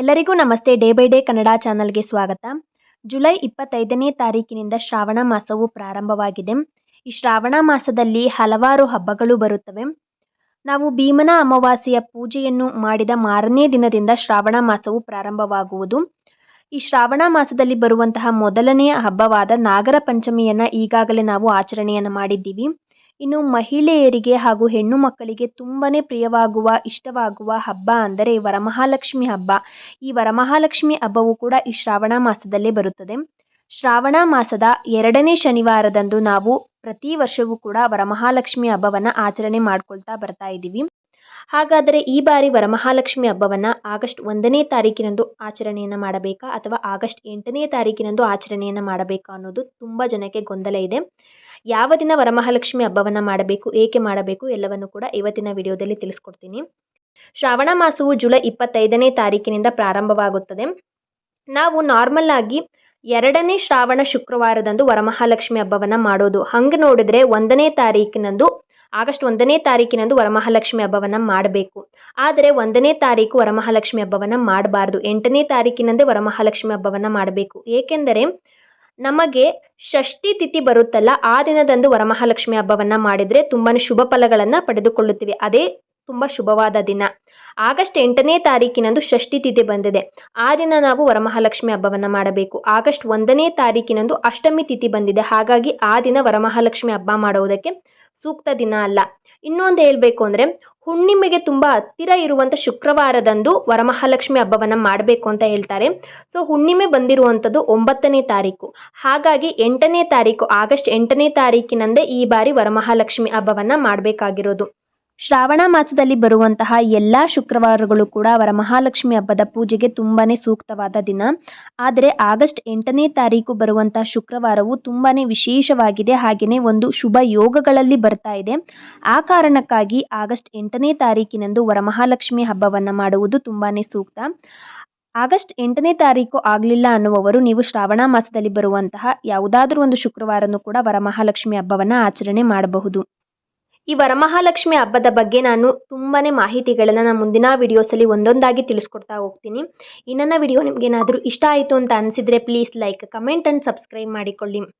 ಎಲ್ಲರಿಗೂ ನಮಸ್ತೆ. Day by day Kannada ಚಾನಲ್ಗೆ ಸ್ವಾಗತ. ಜುಲೈ ಇಪ್ಪತ್ತೈದನೇ ತಾರೀಕಿನಿಂದ ಶ್ರಾವಣ ಮಾಸವು ಪ್ರಾರಂಭವಾಗಿದೆ. ಈ ಶ್ರಾವಣ ಮಾಸದಲ್ಲಿ ಹಲವಾರು ಹಬ್ಬಗಳು ಬರುತ್ತವೆ. ನಾವು ಭೀಮನ ಅಮಾವಾಸ್ಯೆಯ ಪೂಜೆಯನ್ನು ಮಾಡಿದ ಮಾರನೇ ದಿನದಿಂದ ಶ್ರಾವಣ ಮಾಸವು ಪ್ರಾರಂಭವಾಗುವುದು. ಈ ಶ್ರಾವಣ ಮಾಸದಲ್ಲಿ ಬರುವಂತಹ ಮೊದಲನೆಯ ಹಬ್ಬವಾದ ನಾಗರ ಪಂಚಮಿಯನ್ನು ಈಗಾಗಲೇ ನಾವು ಆಚರಣೆಯನ್ನು ಮಾಡಿದ್ದೀವಿ. ಇನ್ನು ಮಹಿಳೆಯರಿಗೆ ಹಾಗೂ ಹೆಣ್ಣು ಮಕ್ಕಳಿಗೆ ತುಂಬಾ ಪ್ರಿಯವಾಗುವ, ಇಷ್ಟವಾಗುವ ಹಬ್ಬ ಅಂದರೆ ವರಮಹಾಲಕ್ಷ್ಮಿ ಹಬ್ಬ. ಈ ವರಮಹಾಲಕ್ಷ್ಮಿ ಹಬ್ಬವು ಕೂಡ ಈ ಶ್ರಾವಣ ಮಾಸದಲ್ಲೇ ಬರುತ್ತದೆ. ಶ್ರಾವಣ ಮಾಸದ ಎರಡನೇ ಶನಿವಾರದಂದು ನಾವು ಪ್ರತಿ ವರ್ಷವೂ ಕೂಡ ವರಮಹಾಲಕ್ಷ್ಮಿ ಹಬ್ಬವನ್ನು ಆಚರಣೆ ಮಾಡ್ಕೊಳ್ತಾ ಬರ್ತಾ ಇದ್ದೀವಿ. ಹಾಗಾದರೆ ಈ ಬಾರಿ ವರಮಹಾಲಕ್ಷ್ಮಿ ಹಬ್ಬವನ್ನು ಆಗಸ್ಟ್ ಒಂದನೇ ತಾರೀಕಿನಂದು ಆಚರಣೆಯನ್ನು ಮಾಡಬೇಕಾ ಅಥವಾ ಆಗಸ್ಟ್ ಎಂಟನೇ ತಾರೀಕಿನಂದು ಆಚರಣೆಯನ್ನು ಮಾಡಬೇಕಾ ಅನ್ನೋದು ತುಂಬ ಜನಕ್ಕೆ ಗೊಂದಲ ಇದೆ. ಯಾವ ದಿನ ವರಮಹಾಲಕ್ಷ್ಮಿ ಹಬ್ಬವನ್ನು ಮಾಡಬೇಕು, ಏಕೆ ಮಾಡಬೇಕು ಎಲ್ಲವನ್ನು ಕೂಡ ಇವತ್ತಿನ ವಿಡಿಯೋದಲ್ಲಿ ತಿಳಿಸ್ಕೊಡ್ತೀನಿ. ಶ್ರಾವಣ ಮಾಸವು ಜುಲೈ ಇಪ್ಪತ್ತೈದನೇ ತಾರೀಕಿನಿಂದ ಪ್ರಾರಂಭವಾಗುತ್ತದೆ. ನಾವು ನಾರ್ಮಲ್ ಆಗಿ ಎರಡನೇ ಶ್ರಾವಣ ಶುಕ್ರವಾರದಂದು ವರಮಹಾಲಕ್ಷ್ಮಿ ಹಬ್ಬವನ್ನು ಮಾಡೋದು. ಹಂಗೆ ನೋಡಿದ್ರೆ ಒಂದನೇ ತಾರೀಕಿನಂದು, ಆಗಸ್ಟ್ ಒಂದನೇ ತಾರೀಕಿನಂದು ವರಮಹಾಲಕ್ಷ್ಮಿ ಹಬ್ಬವನ್ನು ಮಾಡಬೇಕು. ಆದರೆ ಒಂದನೇ ತಾರೀಕು ವರಮಹಾಲಕ್ಷ್ಮಿ ಹಬ್ಬವನ್ನು ಮಾಡಬಾರ್ದು. ಎಂಟನೇ ತಾರೀಕಿನಂದೇ ವರಮಹಾಲಕ್ಷ್ಮಿ ಹಬ್ಬವನ್ನು ಮಾಡಬೇಕು. ಏಕೆಂದರೆ ನಮಗೆ ಷಷ್ಠಿ ತಿಥಿ ಬರುತ್ತಲ್ಲ, ಆ ದಿನದಂದು ವರಮಹಾಲಕ್ಷ್ಮಿ ಹಬ್ಬವನ್ನು ಮಾಡಿದರೆ ತುಂಬಾ ಶುಭ ಫಲಗಳನ್ನು ಪಡೆದುಕೊಳ್ಳುತ್ತೀವಿ. ಅದೇ ತುಂಬ ಶುಭವಾದ ದಿನ. ಆಗಸ್ಟ್ ಎಂಟನೇ ತಾರೀಕಿನಂದು ಷಷ್ಠಿ ತಿಥಿ ಬಂದಿದೆ. ಆ ದಿನ ನಾವು ವರಮಹಾಲಕ್ಷ್ಮಿ ಹಬ್ಬವನ್ನು ಮಾಡಬೇಕು. ಆಗಸ್ಟ್ ಒಂದನೇ ತಾರೀಕಿನಂದು ಅಷ್ಟಮಿ ತಿಥಿ ಬಂದಿದೆ. ಹಾಗಾಗಿ ಆ ದಿನ ವರಮಹಾಲಕ್ಷ್ಮಿ ಹಬ್ಬ ಮಾಡುವುದಕ್ಕೆ ಸೂಕ್ತ ದಿನ ಅಲ್ಲ. ಇನ್ನೊಂದು ಹೇಳಬೇಕು ಅಂದರೆ, ಹುಣ್ಣಿಮೆಗೆ ತುಂಬ ಹತ್ತಿರ ಇರುವಂಥ ಶುಕ್ರವಾರದಂದು ವರಮಹಾಲಕ್ಷ್ಮಿ ಹಬ್ಬವನ್ನು ಮಾಡಬೇಕು ಅಂತ ಹೇಳ್ತಾರೆ. ಸೊ ಹುಣ್ಣಿಮೆ ಬಂದಿರುವಂಥದ್ದು ಒಂಬತ್ತನೇ ತಾರೀಕು. ಹಾಗಾಗಿ ಎಂಟನೇ ತಾರೀಕು, ಆಗಸ್ಟ್ ಎಂಟನೇ ತಾರೀಕಿನಂದೇ ಈ ಬಾರಿ ವರಮಹಾಲಕ್ಷ್ಮಿ ಹಬ್ಬವನ್ನು ಮಾಡಬೇಕಾಗಿರೋದು. ಶ್ರಾವಣ ಮಾಸದಲ್ಲಿ ಬರುವಂತಹ ಎಲ್ಲ ಶುಕ್ರವಾರಗಳು ಕೂಡ ವರಮಹಾಲಕ್ಷ್ಮಿ ಹಬ್ಬದ ಪೂಜೆಗೆ ತುಂಬಾ ಸೂಕ್ತವಾದ ದಿನ. ಆದರೆ ಆಗಸ್ಟ್ ಎಂಟನೇ ತಾರೀಕು ಬರುವಂತಹ ಶುಕ್ರವಾರವು ತುಂಬಾ ವಿಶೇಷವಾಗಿದೆ. ಹಾಗೆಯೇ ಒಂದು ಶುಭ ಯೋಗಗಳಲ್ಲಿ ಬರ್ತಾ ಇದೆ. ಆ ಕಾರಣಕ್ಕಾಗಿ ಆಗಸ್ಟ್ ಎಂಟನೇ ತಾರೀಕಿನಂದು ವರಮಹಾಲಕ್ಷ್ಮಿ ಹಬ್ಬವನ್ನು ಮಾಡುವುದು ತುಂಬಾ ಸೂಕ್ತ. ಆಗಸ್ಟ್ ಎಂಟನೇ ತಾರೀಕು ಆಗಲಿಲ್ಲ ಅನ್ನುವವರು ನೀವು ಶ್ರಾವಣ ಮಾಸದಲ್ಲಿ ಬರುವಂತಹ ಯಾವುದಾದ್ರೂ ಒಂದು ಶುಕ್ರವಾರನೂ ಕೂಡ ವರಮಹಾಲಕ್ಷ್ಮಿ ಹಬ್ಬವನ್ನು ಆಚರಣೆ ಮಾಡಬಹುದು. ಈ ವರಮಹಾಲಕ್ಷ್ಮಿ ಹಬ್ಬದ ಬಗ್ಗೆ ನಾನು ತುಂಬಾ ಮಾಹಿತಿಗಳನ್ನು ನಾನು ಮುಂದಿನ ವೀಡಿಯೋಸಲ್ಲಿ ಒಂದೊಂದಾಗಿ ತಿಳಿಸ್ಕೊಡ್ತಾ ಹೋಗ್ತೀನಿ. ಇನ್ನೊಂದು ವಿಡಿಯೋ ನಿಮಗೇನಾದರೂ ಇಷ್ಟ ಆಯಿತು ಅಂತ ಅನಿಸಿದರೆ please like comment and subscribe ಮಾಡಿಕೊಳ್ಳಿ.